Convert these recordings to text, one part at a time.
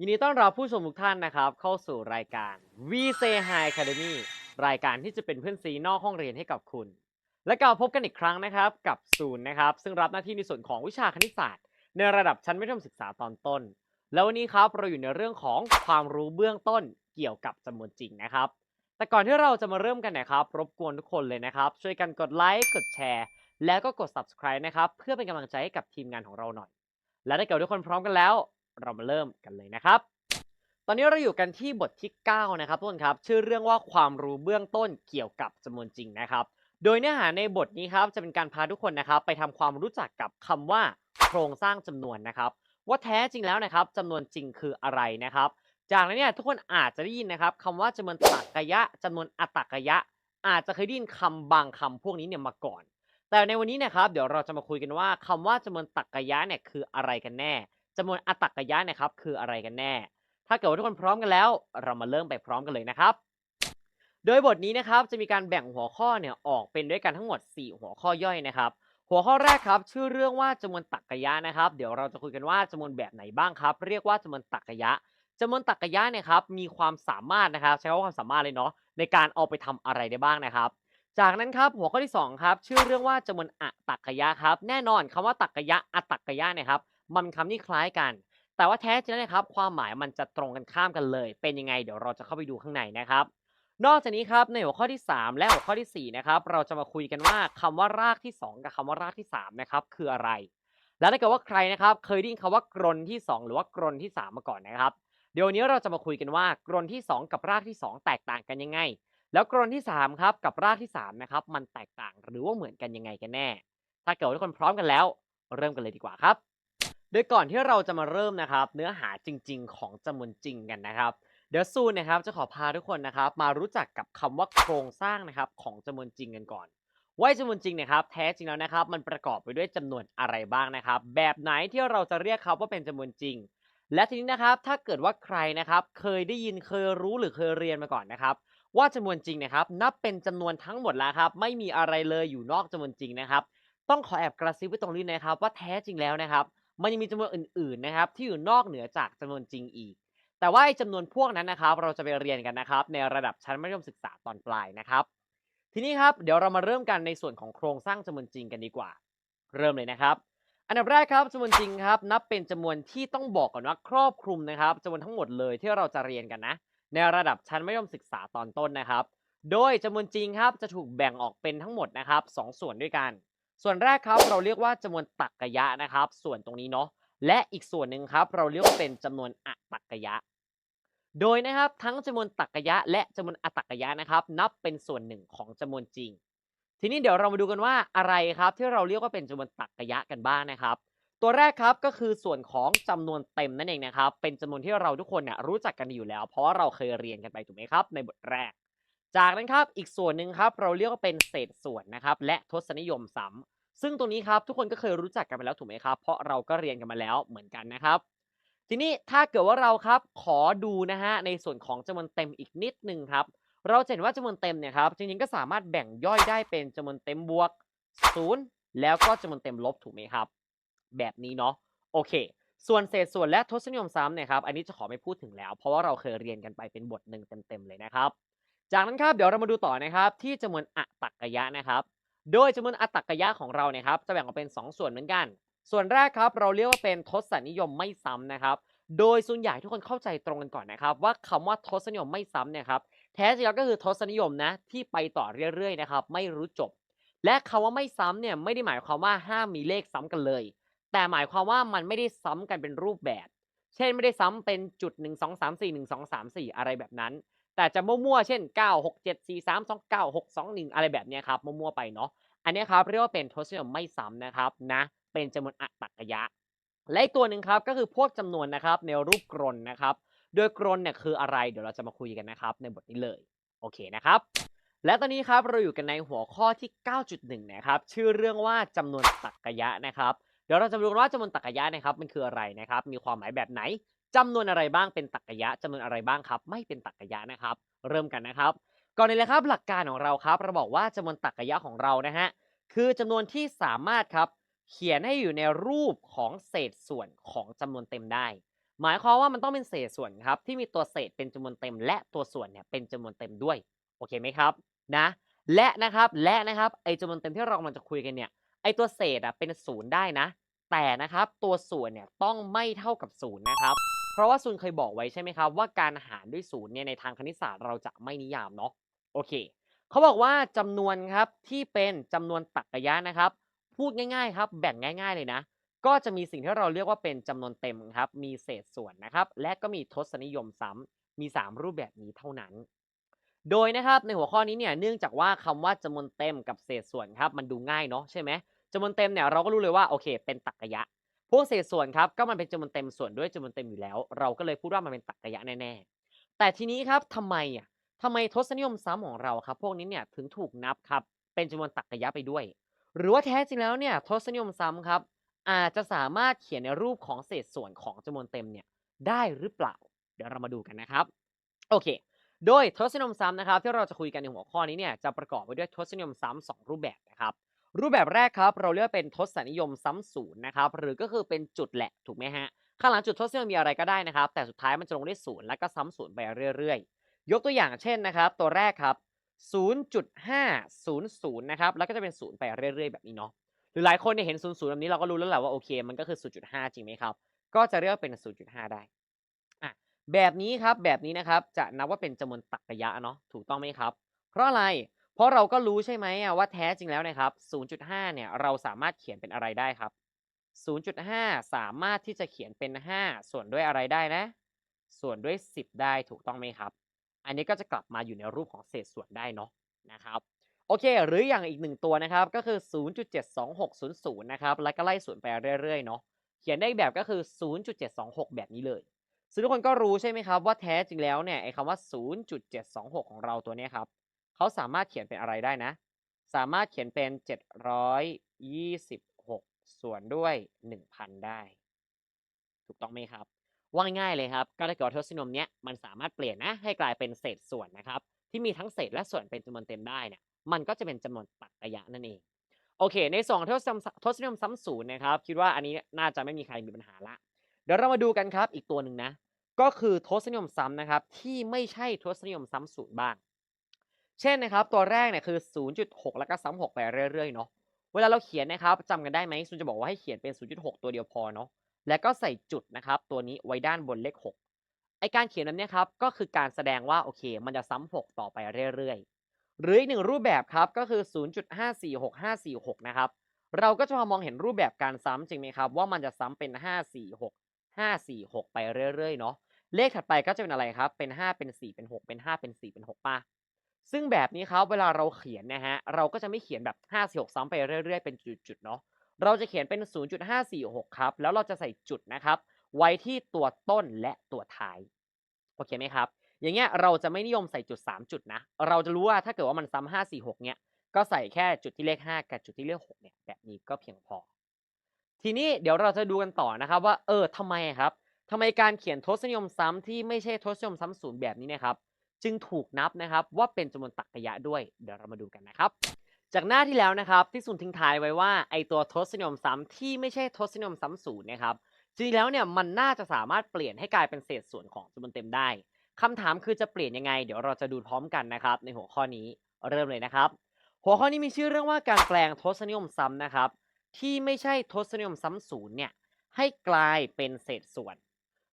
ยินดีต้อนรับผู้ชมทุกท่านนะครับ เข้าสู่รายการ V Say Hi Academy รายการที่จะเป็นเพื่อนซีนอกห้องเรียนให้กับคุณ และกลับพบกันอีกครั้งนะครับกับศูนย์นะครับ ซึ่งรับหน้าที่ในส่วนของวิชาคณิตศาสตร์ ในระดับชั้นมัธยมศึกษาตอนต้น แล้ววันนี้ครับเราอยู่ในเรื่องของความรู้เบื้องต้นเกี่ยวกับจำนวนจริงนะครับ แต่ก่อนที่เราจะมาเริ่มกันนะครับ รบกวนทุกคนเลยนะครับ ช่วยกันกดไลค์กดแชร์ แล้วก็กด subscribe นะครับเพื่อเป็นกำลังใจให้กับทีมงานของเราหน่อย และถ้าเกิดทุกคนพร้อมกันแล้ว เรามาเริ่มกันเลยนะครับ ตอนนี้เราอยู่กันที่บทที่ 9 นะครับทุกคนครับ ชื่อเรื่องว่าความรู้เบื้องต้นเกี่ยวกับจำนวนจริงนะครับ โดยเนื้อหาในบทนี้ครับจะเป็นการพาทุกคนนะครับ ไปทำความรู้จักกับคำว่า โครงสร้างจำนวนนะครับ ว่าแท้จริงแล้วนะครับจำนวนจริงคืออะไรนะครับ จากนั้นเนี่ยทุกคนอาจจะได้ยินนะครับคำว่าจำนวนตรรกะยะจำนวนอัตตรกะยะ อาจจะเคยได้ยินคำบางคำพวกนี้เนี่ยมาก่อนแต่ในวันนี้นะครับเดี๋ยวเราจะมาคุยกันว่าคำว่าจำนวนตรรกะยะเนี่ยคืออะไรกันแน่ จำนวนอัตตรกะยะนะครับคืออะไรกันแน่ ถ้าเกิดว่าทุกคนพร้อมกันแล้ว เรามาเริ่มไปพร้อมกันเลยนะครับ โดยบทนี้นะครับจะมีการแบ่งหัวข้อเนี่ยออกเป็นด้วยกันทั้งหมด 4 หัวข้อย่อยนะครับ หัวข้อแรกครับชื่อเรื่องว่าจำนวนตรรกะยะนะครับ เดี๋ยวเราจะคุยกันว่าจำนวนแบบไหนบ้างครับ เรียกว่าจำนวนตรรกะยะจำนวนตรรกะยะเนี่ยครับมีความสามารถนะครับ ใช้คำว่าความสามารถเลยเนาะในการเอาไปทำอะไรได้บ้างนะครับจากนั้นครับหัวข้อที่สองครับชื่อเรื่องว่าจำนวนอะตรรกะยะครับ แน่นอนคำว่าตรรกะยะอะตรรกะยะเนี่ยครับ มันคำที่คล้ายกัน แต่ว่าแท้จริงนะครับ ความหมายมันจะตรงกันข้ามกันเลย เป็นยังไงเดี๋ยวเราจะเข้าไปดูข้างในนะครับ นอกจากนี้ครับในหัวข้อที่ 3 และหัวข้อทีสี่4นะครับเราจะมาคุยกันว่าคำว่ารากที่ 2 กับคำว่ารากที่3นะครับคืออะไร แล้วถ้าเกิดว่าใครนะครับ เคยได้ยินคำว่ากรนที่ 2 หรือว่ากรนที่ 3 มาก่อนนะครับ เดี๋ยวนี้เราจะมาคุยกันว่ากรนที่ 2 กับรากที่ 2 แตกต่างกันยังไง แล้วกรนที่3ครับกับรากที่3นะครับมันแตกต่างหรือว่าเหมือนกันยังไงกันแน่ ถ้าเกิดทุกคนพร้อมกันแล้ว เริ่มกันเลยดีกว่าครับ โดยก่อนที่เราจะมาเริ่มนะครับ เนื้อหาจริง ๆ ของจำนวนจริงกันนะครับ เดี๋ยวซูนนะครับจะขอพาทุกคนนะครับ มารู้จักกับคำว่าโครงสร้างนะครับของจำนวนจริงกันก่อนว่าจำนวนจริงนะครับ แท้จริงแล้วนะครับ มันประกอบไปด้วยจำนวนอะไรบ้างนะครับ แบบไหนที่เราจะเรียกเขาว่าเป็นจำนวนจริง และทีนี้นะครับถ้าเกิดว่าใครนะครับ เคยได้ยินเคยรู้หรือเคยเรียนมาก่อนนะครับ ว่าจำนวนจริงนะครับ นับเป็นจำนวนทั้งหมดแล้วครับ ไม่มีอะไรเลยอยู่นอกจำนวนจริงนะครับ ต้องขอแอบกระซิบไว้ตรงนี้นะครับ ว่าแท้จริงแล้วนะครับ มันยังมีจำนวนอื่นๆนะครับที่อยู่นอกเหนือจากจำนวนจริงอีก แต่ว่าไอ้จำนวนพวกนั้นนะครับ เราจะไปเรียนกันนะครับ ในระดับชั้นมัธยมศึกษาตอนปลายนะครับ ทีนี้ครับเดี๋ยวเรามาเริ่มกันในส่วนของโครงสร้างจำนวนจริงกันดีกว่า เริ่มเลยนะครับ อันดับแรกครับจำนวนจริงครับ นับเป็นจำนวนที่ต้องบอกก่อนว่าครอบคลุมนะครับจำนวนทั้งหมดเลยที่เราจะเรียนกันนะ ในระดับชั้นมัธยมศึกษาตอนต้นนะครับ โดยจำนวนจริงครับจะถูกแบ่งออกเป็นทั้งหมดนะครับสองส่วนด้วยกัน ส่วนแรกครับเราเรียกว่าจำนวนตรรกะยะนะครับ ส่วนตรงนี้เนาะและอีกส่วนหนึ่งครับ เราเรียกว่าเป็นจำนวนอะตรรกะยะ โดยนะครับทั้งจำนวนตรรกะยะ และจำนวนอะตรรกะยะนะครับ นับเป็นส่วนหนึ่งของจำนวนจริง ทีนี้เดี๋ยวเรามาดูกันว่าอะไรครับ ที่เราเรียกว่าเป็นจำนวนตรรกะยะกันบ้างนะครับ ตัวแรกครับก็คือส่วนของจำนวนเต็มนั่นเองนะครับ เป็นจำนวนที่เราทุกคนเนี่ยรู้จักกันอยู่แล้ว เพราะเราเคยเรียนกันไปถูกไหมครับ ในบทแรก จากนั้นครับอีกส่วนหนึ่งครับเราเรียกว่าเป็นเศษส่วนนะครับและทศนิยมซ้ำซึ่งตรงนี้ครับทุกคนก็เคยรู้จักกันไปแล้วถูกไหมครับ เพราะเราก็เรียนกันมาแล้วเหมือนกันนะครับ ทีนี้ถ้าเกิดว่าเราครับขอดูนะฮะในส่วนของจำนวนเต็มอีกนิดนึงครับเราเห็นว่าจำนวนเต็มเนี่ยครับจริงๆก็สามารถแบ่งย่อยได้เป็นจำนวนเต็มบวก 0 แล้วก็จำนวนเต็มลบถูกไหมครับ แบบนี้เนาะโอเค ส่วนเศษส่วนและทศนิยมซ้ำเนี่ยครับอันนี้จะขอไม่พูดถึงแล้ว เพราะว่าเราเคยเรียนกันไปเป็นบทหนึ่งเต็มๆเลยนะครับ จากนั้นครับเดี๋ยวเรามาดูต่อนะครับที่จำนวนอะตรรกะยะนะครับ โดยจำนวนอัตตรกะยะของเราเนี่ยครับจะแบ่งออกเป็น 2 ส่วนเหมือนกัน ส่วนแรกครับเราเรียกว่าเป็นทศนิยมไม่ซ้ำนะครับ โดยส่วนใหญ่ทุกคนเข้าใจตรงกันก่อนนะครับ ว่าคำว่าทศนิยมไม่ซ้ำเนี่ยครับแท้จริงแล้วก็คือทศนิยมนะที่ไปต่อเรื่อยๆนะครับไม่รู้จบ และคำว่าไม่ซ้ำเนี่ยไม่ได้หมายความว่าห้ามมีเลขซ้ำกันเลย แต่หมายความว่ามันไม่ได้ซ้ำกันเป็นรูปแบบ เช่นไม่ได้ซ้ำเป็นจุด 1 2 3 4 1 2 3 4 อะไรแบบนั้น แต่จะมั่วๆ เช่น 9 6 7 4 3 2 9 6 2 1 อะไรแบบนี้ครับ มั่วๆ ไปเนาะ อันนี้ครับเรียกว่าเป็นทศนิยมไม่ซ้ำนะครับนะ เป็นจำนวนอะตรรกยะ และอีกตัวหนึ่งครับก็คือพวกจำนวนนะครับในรูปกรนนะครับ โดยกรนเนี่ยคืออะไรเดี๋ยวเราจะมาคุยกันนะครับในบทนี้เลย โอเคนะครับ และตอนนี้ครับเราอยู่กันในหัวข้อที่ 9.1 นะครับ ชื่อเรื่องว่าจำนวนตรรกะยะนะครับ เดี๋ยวเราจะดูว่าจำนวนตรรกะยะนะครับมันคืออะไรนะครับ มีความหมายแบบไหน จำนวนอะไรบ้างเป็นตรรกะยะจำนวนอะไรบ้างครับ ไม่เป็นตรรกะยะนะครับ เริ่มกันนะครับ ก่อนอื่นเลยครับหลักการของเราครับ เราบอกว่าจำนวนตรรกะยะของเรานะฮะคือจำนวนที่สามารถครับเขียนให้อยู่ในรูปของเศษส่วนของจำนวนเต็มได้ หมายความว่ามันต้องเป็นเศษส่วนครับที่มีตัวเศษเป็นจำนวนเต็ม และตัวส่วนเนี่ยเป็นจำนวนเต็มด้วยโอเคไหมครับนะและนะครับและนะครับไอจำนวนเต็มที่เรากำลังจะคุยกันเนี่ยไอตัวเศษอะเป็นศูนย์ได้นะ แต่นะครับตัวส่วนเนี่ยต้องไม่เท่ากับศูนย์นะครับ ราะว่าซุนเคยบอกไว้ใช่ไหมครับว่าการหารด้วยศูนย์เนี่ยในทางคณิตศาสตร์เราจะไม่นิยามเนาะโอเคเขาบอกว่าจำนวนครับที่เป็นจำนวนตรรกะนะครับ พูดง่ายๆครับแบ่งง่าย ๆเลยนะ ก็จะมีสิ่งที่เราเรียกว่าเป็นจำนวนเต็มครับมีเศษส่วนนะครับ และก็มีทศนิยมซ้ำมี 3 รูปแบบนี้เท่านั้น โดยนะครับในหัวข้อนี้เนี่ยเนื่องจากว่าคำว่าจำนวนเต็มกับเศษส่วนครับมันดูง่ายเนาะใช่ไหมจำนวนเต็มเนี่ยเราก็รู้เลยว่าโอเค เป็นตรรกะ พวกเศษส่วนครับก็มันเป็นจำนวนเต็มส่วนด้วยจำนวนเต็มอยู่แล้ว เราก็เลยพูดว่ามันเป็นตรรกะแน่ๆ แต่ทีนี้ครับทำไมอะทำไมทศนิยมซ้ำของเราครับ พวกนี้เนี่ยถึงถูกนับครับเป็นจำนวนตรรกะไปด้วย หรือว่าแท้จริงแล้วเนี่ยทศนิยมซ้ำครับ อาจจะสามารถเขียนในรูปของเศษส่วนของจำนวนเต็มเนี่ยได้หรือเปล่า เดี๋ยวเรามาดูกันนะครับโอเค โดยทศนิยมซ้ำนะครับที่เราจะคุยกันในหัวข้อนี้เนี่ยจะประกอบไปด้วยทศนิยมซ้ำสองรูปแบบนะครับ รูปแบบแรกครับ เราเรียกว่าเป็นทศนิยมซ้ำศูนย์นะครับหรือก็คือเป็นจุดแหละถูกไหมฮะข้างหลังจุดทศนิยมมีอะไรก็ได้นะครับ แต่สุดท้ายมันจะลงด้วยศูนย์แล้วก็ซ้ำศูนย์ไปเรื่อยๆ ยกตัวอย่างเช่นนะครับ ตัวแรกครับ 0.500นะครับแล้วก็จะเป็นศูนย์ไปเรื่อยๆ แบบนี้เนาะหรือหลายคนเนี่ยเห็นศูนย์ศูนย์แบบนี้เราก็รู้แล้วแหละว่าโอเคมันก็คือ 0.5 จริงไหมครับ ก็จะเรียกว่าเป็น 0.5 ได้อะแบบนี้ครับแบบนี้นะครับจะนับว่าเป็นจำนวนตรรกะเนาะถูกต้องไหมครับ เพราะอะไร เพราะเราก็รู้ใช่ไหมว่าแท้จริงแล้วนะครับ 0.5 เนี่ยเราสามารถเขียนเป็นอะไรได้ครับ 0.5 สามารถที่จะเขียนเป็น 5 ส่วนด้วยอะไรได้นะ ส่วนด้วย 10 ได้ถูกต้องไหมครับ อันนี้ก็จะกลับมาอยู่ในรูปของเศษส่วนได้เนาะนะครับโอเค หรืออย่างอีกหนึ่งตัวนะครับก็คือ 0.72600 นะครับ แล้วก็ไล่ส่วนไปเรื่อยๆเนาะเขียนได้แบบก็คือ 0.726 แบบนี้เลยซึ่งทุกคนก็รู้ใช่ไหมครับว่าแท้จริงแล้วเนี่ยไอ้คำว่า 0.726 ของเราตัวเนี้ยครับ เขาสามารถเขียนเป็นอะไรได้นะ สามารถเขียนเป็น 726 ส่วนด้วย 1,000 ได้ ถูกต้องไหมครับ ว่าง่ายเลยครับก็ถ้าเกิดว่าทศนิยมเนี้ยมันสามารถเปลี่ยนนะให้กลายเป็นเศษส่วนนะครับ ที่มีทั้งเศษและส่วนเป็นจำนวนเต็มได้เนี่ยมันก็จะเป็นจำนวนตรรกะนั่นเองโอเค ในสองทศนิยมทศนิยมซ้ำศูนย์นะครับ คิดว่าอันนี้น่าจะไม่มีใครมีปัญหาละ เดี๋ยวเรามาดูกันครับอีกตัวหนึ่งนะ ก็คือทศนิยมซ้ำนะครับ ที่ไม่ใช่ทศนิยมซ้ำศูนย์บ้าง เช่นนะครับตัวแรกเนี่ยคือ 0.6 แล้วก็ซ้ำ6ไปเรื่อยๆเนาะเวลาเราเขียนนะครับจำกันได้ไหมซุนจะบอกว่าให้เขียนเป็น 0.6 ตัวเดียวพอเนาะแล้วก็ใส่จุดนะครับตัวนี้ไว้ด้านบนเลข 6 ไอการเขียนแบบนี้ครับก็คือการแสดงว่าโอเค มันจะซ้ำ6ต่อไปเรื่อยๆ หรืออีกหนึ่งรูปแบบครับก็คือ 0.546546 นะครับเราก็จะพอมองเห็นรูปแบบการซ้ำจริงไหมครับ ว่ามันจะซ้ำเป็น 546 546 ไปเรื่อยๆเนาะเลขถัดไปก็จะเป็นอะไรครับเป็น 5 เป็น 4 เป็น 6 เป็น 5 เป็น 4 เป็น 6ป่ะ ซึ่งแบบนี้ครับเวลาเราเขียนนะฮะเราก็จะไม่เขียนแบบ5 4 6ซ้ำไปเรื่อยๆเป็นจุดๆเนาะเราจะเขียนเป็น 0.546 ครับ แล้วเราจะใส่จุดนะครับ ไว้ที่ตัวต้นและตัวท้าย โอเคไหมครับ อย่างเงี้ยเราจะไม่นิยมใส่จุด 3 จุดนะ เราจะรู้ว่าถ้าเกิดว่ามันซ้ำ5 4 6 เนี่ยก็ใส่แค่จุดที่เลข 5 กับจุดที่เลข 6 เนี่ย แบบนี้ก็เพียงพอ ทีนี้เดี๋ยวเราจะดูกันต่อนะครับว่า เออทำไมครับทำไมการเขียนทศนิยมซ้ำที่ไม่ใช่ทศนิยมซ้ำศูนย์แบบนี้นะครับ จึงถูกนับนะครับว่าเป็นจำนวนตรรกะด้วย เดี๋ยวเรามาดูกันนะครับ จากหน้าที่แล้วนะครับที่ซุนทิ้งท้ายไว้ว่าไอตัวทศนิยมซ้ำที่ไม่ใช่ทศนิยมซ้ำศูนย์นะครับจริงแล้วเนี่ยมันน่าจะสามารถเปลี่ยนให้กลายเป็นเศษส่วนของจำนวนเต็มได้คำถามคือจะเปลี่ยนยังไง เดี๋ยวเราจะดูพร้อมกันนะครับ ในหัวข้อนี้เริ่มเลยนะครับ หัวข้อนี้มีชื่อเรื่องว่าการแปลงทศนิยมซ้ำนะครับ ที่ไม่ใช่ทศนิยมซ้ำศูนย์เนี่ยให้กลายเป็นเศษส่วน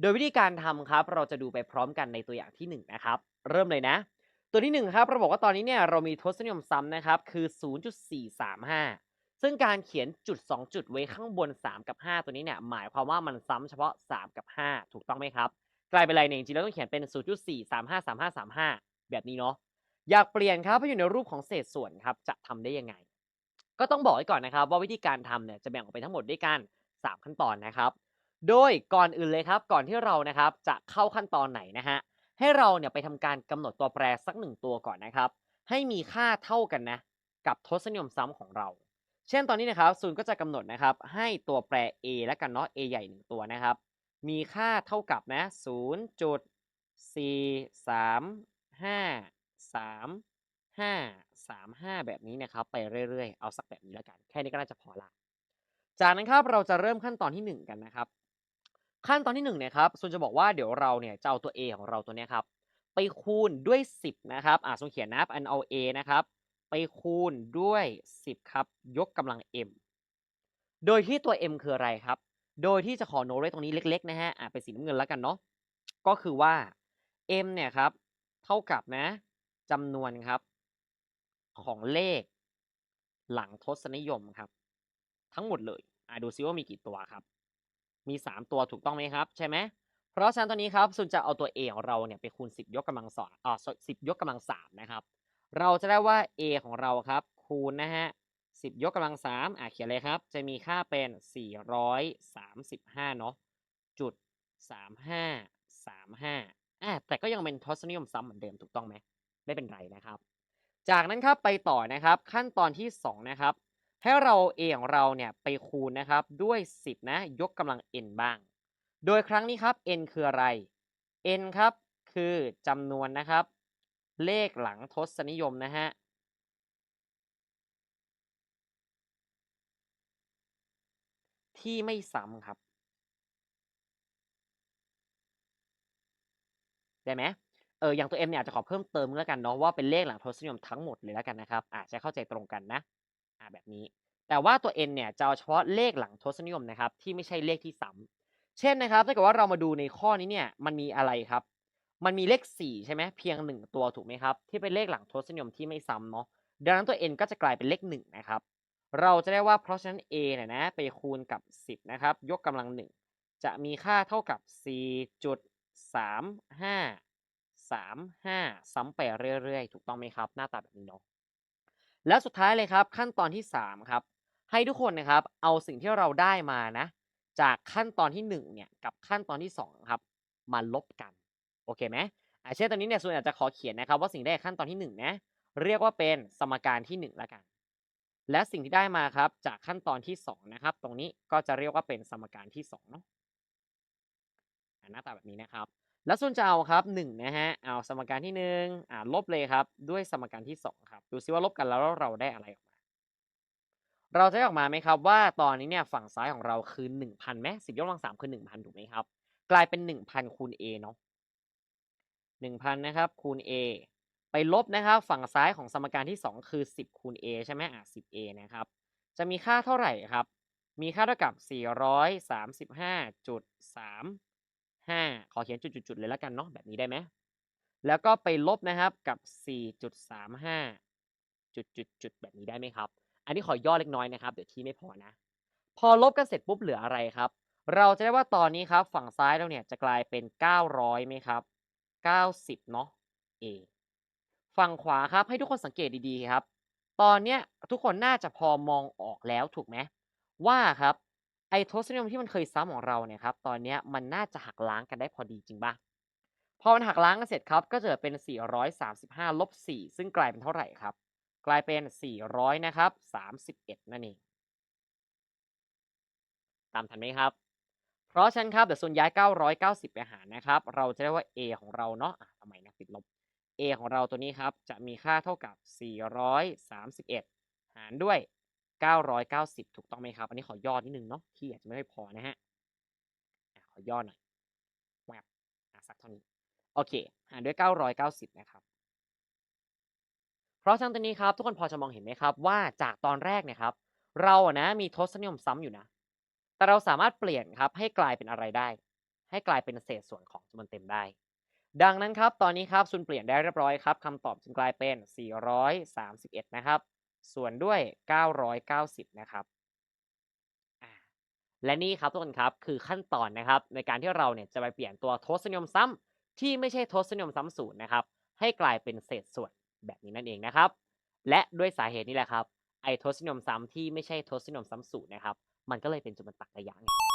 โดยวิธีการทำครับ เราจะดูไปพร้อมกันในตัวอย่างที่ 1 นะครับ เริ่มเลยนะ ตัวที่ 1 ครับเราบอกว่าตอนนี้เนี่ยเรามีทศนิยมซ้ำนะครับ คือ 0.435 ซึ่งการเขียนจุด 2 จุดไว้ข้างบน 3 กับ 5 ตัวนี้เนี่ยหมายความว่ามันซ้ำเฉพาะ 3 กับ 5 ถูกต้องไหมครับ กลายเป็นอะไรเนี่ยจริงๆแล้วต้องเขียนเป็น 0.4353535 แบบนี้เนาะอยากเปลี่ยนครับให้อยู่ในรูปของเศษส่วนครับจะทำได้ยังไง ก็ต้องบอกไว้ก่อนนะครับ ว่าวิธีการทำเนี่ยจะแบ่งออกเป็นทั้งหมดด้วยกัน 3 ขั้นตอนนะครับ โดยก่อนอื่นเลยครับ ก่อนที่เรานะครับจะเข้าขั้นตอนไหนนะฮะให้เราเนี่ยไปทำการกำหนดตัวแปรสักหนึ่งตัวก่อนนะครับ ให้มีค่าเท่ากันนะ กับทศนิยมซ้ำของเรา เช่นตอนนี้นะครับศูนย์ก็จะกำหนดนะครับ ให้ตัวแปร a แล้วกันเนาะ a ใหญ่หนึ่งตัวนะครับ มีค่าเท่ากับนะ0จุด4 3 5 3 5 3 5แบบนี้นะครับ ไปเรื่อยๆ เอาสักแบบนี้แล้วกัน แค่นี้ก็น่าจะพอละ จากนั้นครับเราจะเริ่มขั้นตอนที่ 1 กันนะครับ ขั้นตอนที่1เนี่ยครับส่วนจะบอกว่าเดี๋ยวเราเนี่ยจะเอาตัว a ของเราตัวเนี้ยครับไปคูณด้วย 10 นะครับอ่าส่วนเขียนนับอันเอา a นะครับไปคูณด้วย 10 ครับ ยกกำลัง m โดยที่ตัว m คืออะไรครับ โดยที่จะขอโน้ตไว้ตรงนี้เล็กๆนะฮะอ่าเป็นสีน้ำเงินแล้วกันเนาะก็คือว่า m เนี่ยครับเท่ากับนะจำนวนครับของเลขหลังทศนิยมครับ ทั้งหมดเลยอ่าดูซิว่ามีกี่ตัวครับ มี 3 ตัวถูกต้องไหมครับ ใช่ไหมเพราะฉะนั้นตอนนี้ครับซุนจะเอาตัว a ของเราเนี่ยไปคูณ 10 ยกกำลังสองอ่า10ยกกำลัง3นะครับเราจะได้ว่า a ของเราครับคูณนะฮะ10ยกกำลัง3อ่าเขียนเลยครับ จะมีค่าเป็น 435เนาะจุด3535อ่าแต่ก็ยังเป็นทศนิยมซ้ำเหมือนเดิมถูกต้องไหมไม่เป็นไรนะครับ จากนั้นครับไปต่อนะครับขั้นตอนที่ 2 นะครับ ให้เรา a ของเราเนี่ยไปคูณนะครับด้วย 10 นะ ยกกำลัง n บ้าง โดยครั้งนี้ครับ n คืออะไร n ครับคือจำนวนนะครับ เลขหลังทศนิยมนะฮะที่ไม่ซ้ำครับ ได้ไหมเอออย่างตัว m เนี่ยอาจจะขอเพิ่มเติมแล้วกันเนาะว่าเป็นเลขหลังทศนิยมทั้งหมดเลยแล้วกันนะครับอาจจะเข้าใจตรงกันนะ อ่าแบบนี้ แต่ว่าตัว n เนี่ยจะเอาเฉพาะเลขหลังทศนิยมนะครับ ที่ไม่ใช่เลขที่ซ้ำเช่นนะครับถ้าเกิดว่าเรามาดูในข้อนี้เนี่ยมันมีอะไรครับ มันมีเลข 4 ใช่ไหมเพียง 1 ตัวถูกไหมครับ ที่เป็นเลขหลังทศนิยมที่ไม่ซ้ำเนาะดังนั้นตัว n ก็จะกลายเป็นเลข1นะครับเราจะได้ว่าเพราะฉะนั้น a เนี่ยนะไปคูณกับ 10 นะครับ ยกกำลัง 1 จะมีค่าเท่ากับ 4.35 35 ซ้ำไปเรื่อยๆ ถูกต้องไหมครับ หน้าตาแบบนี้เนาะ แล้วสุดท้ายเลยครับขั้นตอนที่ 3 ครับ ให้ทุกคนนะครับเอาสิ่งที่เราได้มานะ จากขั้นตอนที่ 1 เนี่ยกับขั้นตอนที่ 2 ครับมาลบกันโอเคไหมอ่าเช่นตอนนี้เนี่ยส่วนอาจจะขอเขียนนะครับ ว่าสิ่งได้ขั้นตอนที่1นะเรียกว่าเป็นสมการที่1แล้วกัน และสิ่งที่ได้มาครับจากขั้นตอนที่ 2 นะครับ ตรงนี้ก็จะเรียกว่าเป็นสมการที่2เนาะหน้าตาแบบนี้นะครับ แล้วส่วนจะเอาครับ1นะฮะเอาสมการที่1อ่าลบเลยครับด้วยสมการที่ 2 ครับดูซิว่าลบกันแล้วเราได้อะไรออกมา เราจะได้ออกมาไหมครับว่าตอนนี้เนี่ยฝั่งซ้ายของเราคือ1,000ไหม10ยกกำลัง3คือ1,000ถูกไหมครับ กลายเป็น 1,000คูณ a เนาะ1,000นะครับคูณ a ไปลบนะครับฝั่งซ้ายของสมการที่ 2 คือ 10คูณ a ใช่ไหมอะ 10a นะครับ จะมีค่าเท่าไหร่ครับ มีค่าเท่ากับ 435.3 ห้าขอเขียนจุดๆเลยแล้วกันเนาะแบบนี้ได้ไหมแล้วก็ไปลบนะครับกับ 4.35 จุดๆๆแบบนี้ได้ไหมครับ อันนี้ขอย่อเล็กน้อยนะครับ เดี๋ยวที่ไม่พอนะ พอลบกันเสร็จปุ๊บเหลืออะไรครับ เราจะได้ว่าตอนนี้ครับ ฝั่งซ้ายเราเนี่ยจะกลายเป็น 900ไหมครับ 90 เนาะ a ฝั่งขวาครับให้ทุกคนสังเกตดีๆครับ ตอนเนี้ยทุกคนน่าจะพอมองออกแล้วถูกไหมว่าครับ ไอทศนิยมที่มันเคยซ้ำของเราเนี่ยครับ ตอนนี้มันน่าจะหักล้างกันได้พอดีจริงปะพอมันหักล้างกันเสร็จครับ ก็จะเป็น 435ลบ4ซึ่งกลายเป็นเท่าไหร่ครับ กลายเป็น 400 นะครับ 31 นั่นเอง ตามทันไหมครับ เพราะฉะนั้นครับเดี๋ยวส่วนย้าย 990 ไปหารนะครับ เราจะได้ว่า a ของเราเนาะะทำไมนะติดลบ a ของเราตัวนี้ครับ จะมีค่าเท่ากับ 431 หารด้วย 990 ถูกต้องไหมครับ อันนี้ขอย่อนิดนึงเนาะที่อาจจะไม่พอนะฮะขอย่อหน่อยแวบสักเท่านี้ โอเค หารด้วย 990 นะครับ เพราะฉะนั้นตอนนี้ครับทุกคนพอจะมองเห็นไหมครับ ว่าจากตอนแรกเนี่ยครับ เราอะนะมีทศนิยมซ้ำอยู่นะ แต่เราสามารถเปลี่ยนครับให้กลายเป็นอะไรได้ ให้กลายเป็นเศษส่วนของจำนวนเต็มได้ ดังนั้นครับตอนนี้ครับซุนเปลี่ยนได้เรียบร้อยครับคำตอบจึงกลายเป็น 431 นะครับ ส่วนด้วย 990 นะครับ และนี่ครับทุกคนครับคือขั้นตอนนะครับในการที่เราเนี่ยจะไปเปลี่ยนตัวทศนิยมซ้ำที่ไม่ใช่ทศนิยมซ้ำศูนย์นะครับ ให้กลายเป็นเศษส่วนแบบนี้นั่นเองนะครับ และด้วยสาเหตุนี้แหละครับไอทศนิยมซ้ำที่ไม่ใช่ทศนิยมซ้ำศูนย์นะครับ มันก็เลยเป็นจุดมันตักระยะไง